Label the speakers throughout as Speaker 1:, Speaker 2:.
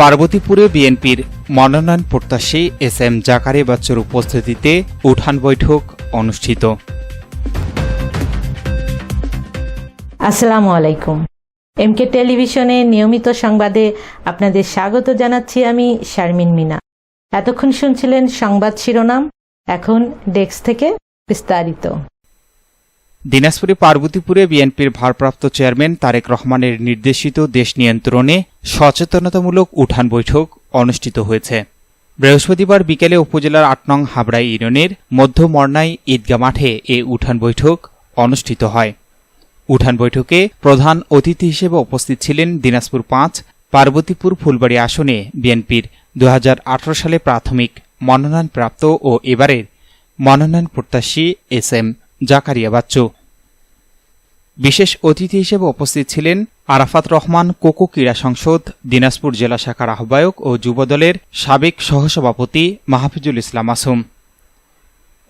Speaker 1: পার্বতীপুরে বিএনপির মনোনয়ন প্রত্যাশী এস এম জাকারে বাচ্চুর উপস্থিতিতে উঠান বৈঠক অনুষ্ঠিত।
Speaker 2: আসসালামু আলাইকুম। এমকে টেলিভিশনে নিয়মিত সংবাদে আপনাদের স্বাগত জানাচ্ছি আমি শারমিন মিনা। এতক্ষণ শুনছিলেন সংবাদ শিরোনাম এখন ডেস্ক থেকে বিস্তারিত।
Speaker 1: দিনাজপুরে পার্বতীপুরে বিএনপির ভারপ্রাপ্ত চেয়ারম্যান তারেক রহমানের নির্দেশিত দেশ নিয়ন্ত্রণে সচেতনতামূলক উঠান বৈঠক অনুষ্ঠিত হয়েছে। বৃহস্পতিবার বিকেলে উপজেলার আট নং হাবড়াই ইউনিয়নের মধ্য মর্নাই ঈদগা মাঠে এ উঠান বৈঠক অনুষ্ঠিত হয়। উঠান বৈঠকে প্রধান অতিথি হিসেবে উপস্থিত ছিলেন দিনাজপুর পাঁচ, পার্বতীপুর ফুলবাড়ি আসনে বিএনপির দু হাজার আঠারো সালে প্রাথমিক মনোনয়নপ্রাপ্ত ও এবারের মনোনয়ন প্রত্যাশী এস এম জাকারিয়া বাচ্চু। বিশেষ অতিথি হিসেবে উপস্থিত ছিলেন আরাফাত রহমান কোকো ক্রীড়া সংসদ, দিনাজপুর জেলা শাখার আহ্বায়ক ও যুবদলের সাবেক সহসভাপতি মাহফিজুল ইসলাম আসুম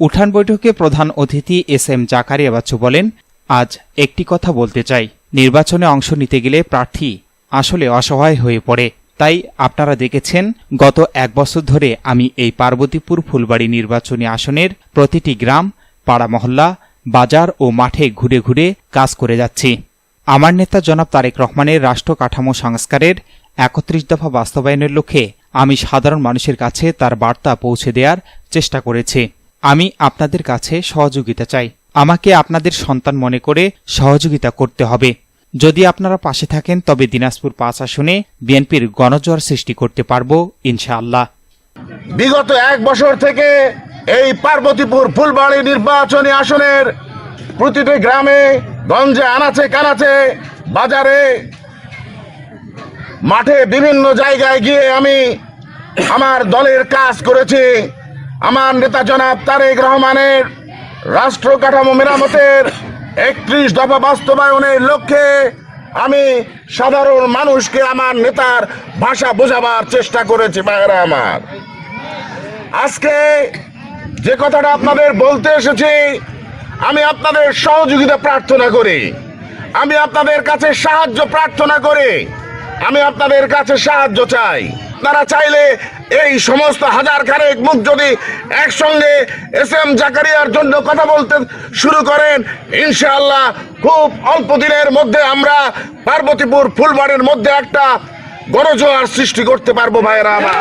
Speaker 1: উঠান বৈঠকে প্রধান অতিথি এস এম জাকারিয়া বাচ্চু বলেন, আজ একটি কথা বলতে চাই। নির্বাচনে অংশ নিতে গেলে প্রার্থী আসলে অসহায় হয়ে পড়ে। তাই আপনারা দেখেছেন, গত এক বছর ধরে আমি এই পার্বতীপুর ফুলবাড়ি নির্বাচনী আসনের প্রতিটি গ্রাম, পাড়া মহল্লা, বাজার ও মাঠে ঘুরে ঘুরে কাজ করে যাচ্ছি। আমার নেতা জনাব তারেক রহমানের রাষ্ট্র কাঠামো সংস্কারের একত্রিশ দফা বাস্তবায়নের লক্ষ্যে আমি সাধারণ মানুষের কাছে তার বার্তা পৌঁছে দেওয়ার চেষ্টা করেছি। আমি আপনাদের কাছে সহযোগিতা চাই। আমাকে আপনাদের সন্তান মনে করে সহযোগিতা করতে হবে। যদি আপনারা পাশে থাকেন, তবে দিনাজপুর পাঁচ আসনে বিএনপির গণজোয়ার সৃষ্টি করতে পারব ইনশাআল্লাহ।
Speaker 3: বিগত এক বছর থেকে এই পার্বতীপুর ফুলবাড়ি নির্বাচনী আসনের প্রতিটি গ্রামে গঞ্জে আনাচে কানাচে বাজারে, মাঠে বিভিন্ন জায়গায় গিয়ে আমি আমার দলের কাজ করেছি। আমার নেতা জনাব তারেক রহমানের রাষ্ট্র কাঠামো মেরামতের একত্রিশ দফা বাস্তবায়নের লক্ষ্যে আমি সাধারণ মানুষকে আমার নেতার ভাষা বোঝাবার চেষ্টা করেছি, ভাইয়েরা আমার। আজকে যে কথাটা আপনাদের বলতে এসেছি আমি আপনাদের সহযোগিতা প্রার্থনা করি। আমি আপনাদের কাছে সাহায্য প্রার্থনা করি। আমি আপনাদের কাছে সাহায্য চাই। তারা চাইলে এই সমস্ত হাজার খানেক মুখ যদি একসঙ্গে এস এম জাকারিয়ার জন্য কথা বলতে শুরু করেন, ইনশাআল্লাহ খুব অল্প দিনের মধ্যে আমরা পার্বতীপুর ফুলবাড়ির মধ্যে একটা গণজোয়ার সৃষ্টি করতে পারব ভাইয়েরা আমার।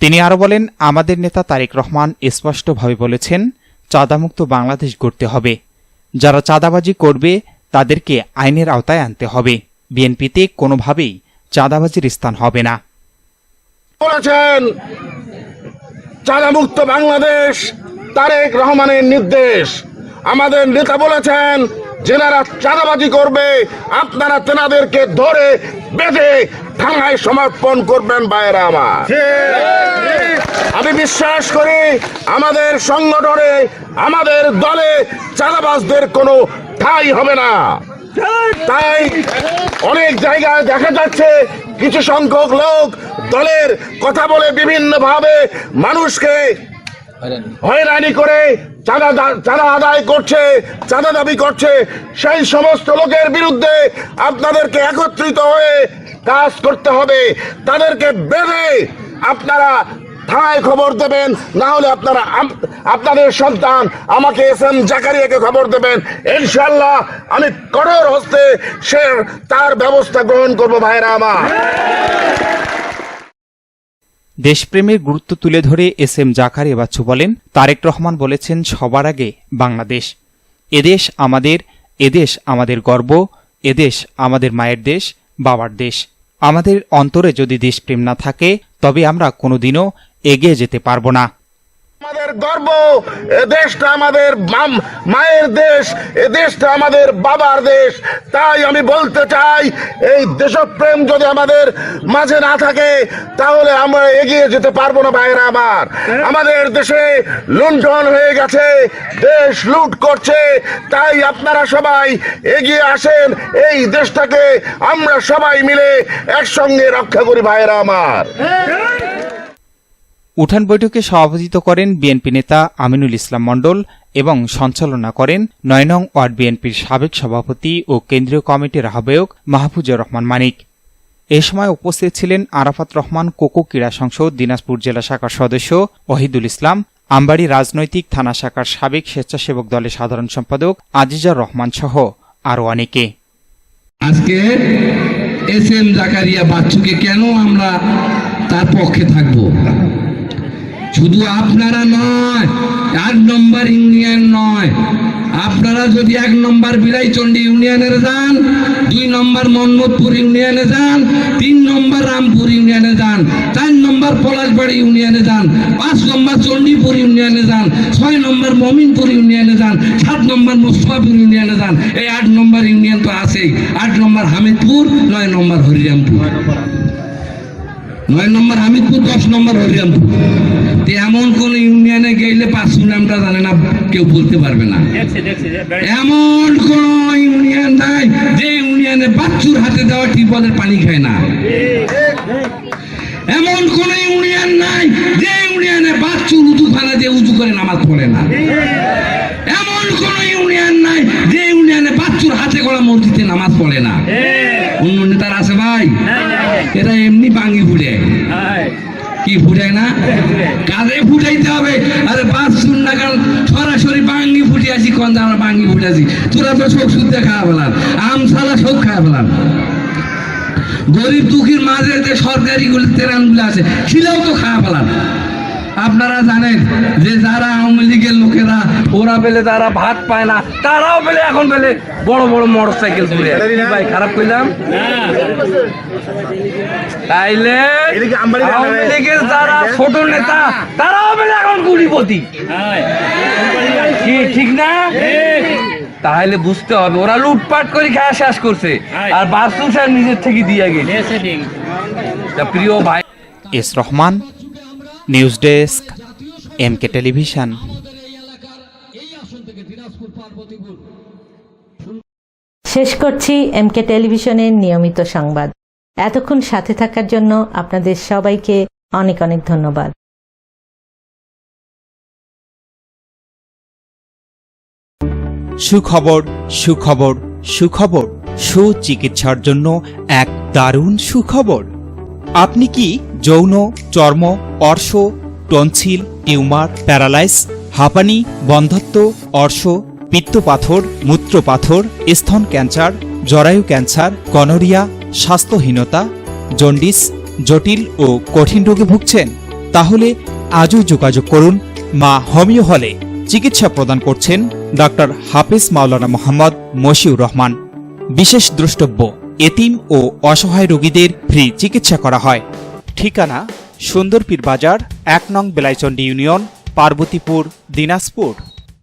Speaker 1: তিনি আরও বলেন, আমাদের নেতা তারেক রহমান স্পষ্টভাবে বলেছেন, চাঁদামুক্ত বাংলাদেশ গড়তে হবে। যারা চাঁদাবাজি করবে, তাদেরকে আইনের আওতায় আনতে হবে। বিএনপিতে কোনোভাবেই চাঁদাবাজির স্থান হবে না।
Speaker 3: বলেছেন, চাঁদামুক্ত বাংলাদেশ তারেক রহমানের নির্দেশ। আমাদের নেতা বলেছেন যেনারা চাঁদাবাজি করবে আপনারা তেনাদেরকে ধরে বেঁধে থানায় সমর্পণ করবেন বাইরা আমার। আমি বিশ্বাস করি আমাদের সংগঠনে আমাদের দলে চাঁদাবাজদের কোনো ঠাই হবে না। তাই অনেক জায়গায় দেখা যাচ্ছে কিছু সংখ্যক লোক দলের কথা বলে বিভিন্ন ভাবে মানুষকে হয়রানি করে চাঁদা চাঁদা আদায় করছে চাঁদা দাবি করছে, সেই সমস্ত লোকের বিরুদ্ধে আপনাদেরকে একত্রিত হয়ে কাজ করতে হবে। তাদেরকে বেঁধে আপনারা থানায় খবর দেবেন, না হলে আপনারা আপনাদের সন্তান আমাকে এস এম জাকারিয়াকে খবর দেবেন। ইনশাল্লাহ আমি কঠোর হস্তে সে তার ব্যবস্থা গ্রহণ করব ভাইরা আমার।
Speaker 1: দেশপ্রেমের গুরুত্ব তুলে ধরে এস এম জাকার এবাচ্ছু বলেন, তারেক রহমান বলেছেন, সবার আগে বাংলাদেশ। এদেশ আমাদের এদেশ আমাদের গর্ব এদেশ আমাদের মায়ের দেশ, বাবার দেশ। আমাদের অন্তরে যদি দেশপ্রেম না থাকে, তবে আমরা কোনোদিনও এগিয়ে যেতে পারব না।
Speaker 3: আমাদের গর্ব এ দেশটা আমাদের মাম- মায়ের দেশ এ দেশটা আমাদের বাবার দেশ। তাই আমি বলতে চাই এই দেশপ্রেম যদি আমাদের মাঝে না থাকে তাহলে আমরা এগিয়ে যেতে পারব না ভাইয়েরা আমার। আমাদের দেশে লুণ্ঠন হয়ে গেছে দেশ লুট করছে তাই আপনারা সবাই এগিয়ে আসেন এই দেশটাকে আমরা সবাই মিলে একসঙ্গে রক্ষা করি ভাইয়েরা আমার।
Speaker 1: উঠান বৈঠকে সভাপতিত্ব করেন বিএনপি নেতা আমিনুল ইসলাম মণ্ডল এবং সঞ্চালনা করেন নয় নং ওয়ার্ড বিএনপির সাবেক সভাপতি ও কেন্দ্রীয় কমিটির আহ্বায়ক মাহফুজুর রহমান মানিক। এ সময় উপস্থিত ছিলেন আরাফাত রহমান কোকো ক্রীড়া সংসদ, দিনাজপুর জেলা শাখার সদস্য ওহিদুল ইসলাম, আমবাড়ি রাজনৈতিক থানা শাখার সাবেক স্বেচ্ছাসেবক দলের সাধারণ সম্পাদক আজিজার রহমান সহ আরও অনেকে।
Speaker 4: আজকে এস এম জাকারিয়া বাচ্চুকে কেন আমরা তার পক্ষে থাকব? শুধু আপনারা নয় এক নম্বর ইউনিয়ন নয়। আপনারা যদি এক নম্বর বিলাইচন্ডী ইউনিয়নের যান, দুই নম্বর মন্মথপুর ইউনিয়নে যান, তিন নম্বর রামপুর ইউনিয়নে যান, চার নম্বর পলাশবাড়ি ইউনিয়নে যান, পাঁচ নম্বর চণ্ডীপুর ইউনিয়নে যান, ছয় নম্বর মমিনপুর ইউনিয়নে যান, সাত নম্বর মুস্তফাপুর ইউনিয়নে যান, এই আট নম্বর ইউনিয়ন তো আছেই। আট নম্বর হামিদপুর, নয় নম্বর হরিরামপুর। নয় নম্বর হামিদপুর দশ নম্বর হরিরামপুর। এমন কোন ইউনিয়নে গেলে পাঁচশো নামটা জানে না কেউ বলতে পারবে না। এমন কোন ইউনিয়ন নাই যে ইউনিয়নে বাচ্চুর হাতে দেওয়া টিপলের পানি খায় না। এমন কোন ইউনিয়ন নাই যে ইউনিয়নে বাচ্চুর উঁচু খানা দিয়ে উঁচু করে নামাজ পড়ে না। এমন কোন ইউনিয়ন নাই যে ইউনিয়নে বাচ্চুর হাতে করা মসজিদে নামাজ পড়ে না। অন্য নেতার আছে ভাই। এরা এমনি বাঙ্গি ফুটে। কি ফুটায় না? কাজে ফুটাইতে হবে। আরে পাঁচ শুন না কারণ সরাসরি বাঙ্গি ফুটে আসি কোন আমরা বাঙ্গি ফুটে আসি? তোরা তো সব শুদ্ধে খাওয়া ফেলান আম সালা সব খাওয়া ফেলান। গরিব দুঃখীর মাঝে যে সরকারি গুলি তেরানগুলো আছে ছিলাও তো খাওয়া ফেলান। আপনারা জানেন যে যারা ওরা পেলে তারা ভাত পায় না তারাও পেলে এখন পেলে বড় বড় মোটর সাইকেল ঘুরে ভাই খারাপ করলাম তাইলে আওয়ামী লীগের যারা ছোট নেতা তারাও পেলে এখন কুড়িপতি কি ঠিক না? তাহলে বুঝতে হবে ওরা লুটপাট করে খাওয়া শেষ করছে আর বাস্তু স্যার নিজের থেকে দিয়ে গেছে। প্রিয় ভাই
Speaker 1: S Rahman news desk M K television.
Speaker 2: শেষ করছি এমকে টেলিভিশনের নিয়মিত সংবাদ। এতক্ষণ সাথে থাকার জন্য আপনাদের সবাইকে অনেক অনেক ধন্যবাদ।
Speaker 1: সুখবর সুখবর সুখবর সুচিকিৎসার জন্য এক দারুণ সুখবর। আপনি কি যৌন চর্ম অর্শ টনসিল টিউমার প্যারালাইস হাঁপানি বন্ধ্যত্ব অর্শ, পিত্তপাথর, মূত্রপাথর, স্তন ক্যান্সার, জরায়ু ক্যান্সার গনোরিয়া স্বাস্থ্যহীনতা, জন্ডিস, জটিল ও কঠিন রোগে ভুগছেন? তাহলে আজও যোগাযোগ করুন মা হোমিও হলে। চিকিৎসা প্রদান করছেন ডক্টর হাফিজ মাওলানা মোহাম্মদ মশিউর রহমান। বিশেষ দ্রষ্টব্য, এতিম ও অসহায় রোগীদের ফ্রি চিকিৎসা করা হয়। ঠিকানা, সুন্দরপীর বাজার, এক নং বেলাইচন্ডী ইউনিয়ন পার্বতীপুর দিনাজপুর।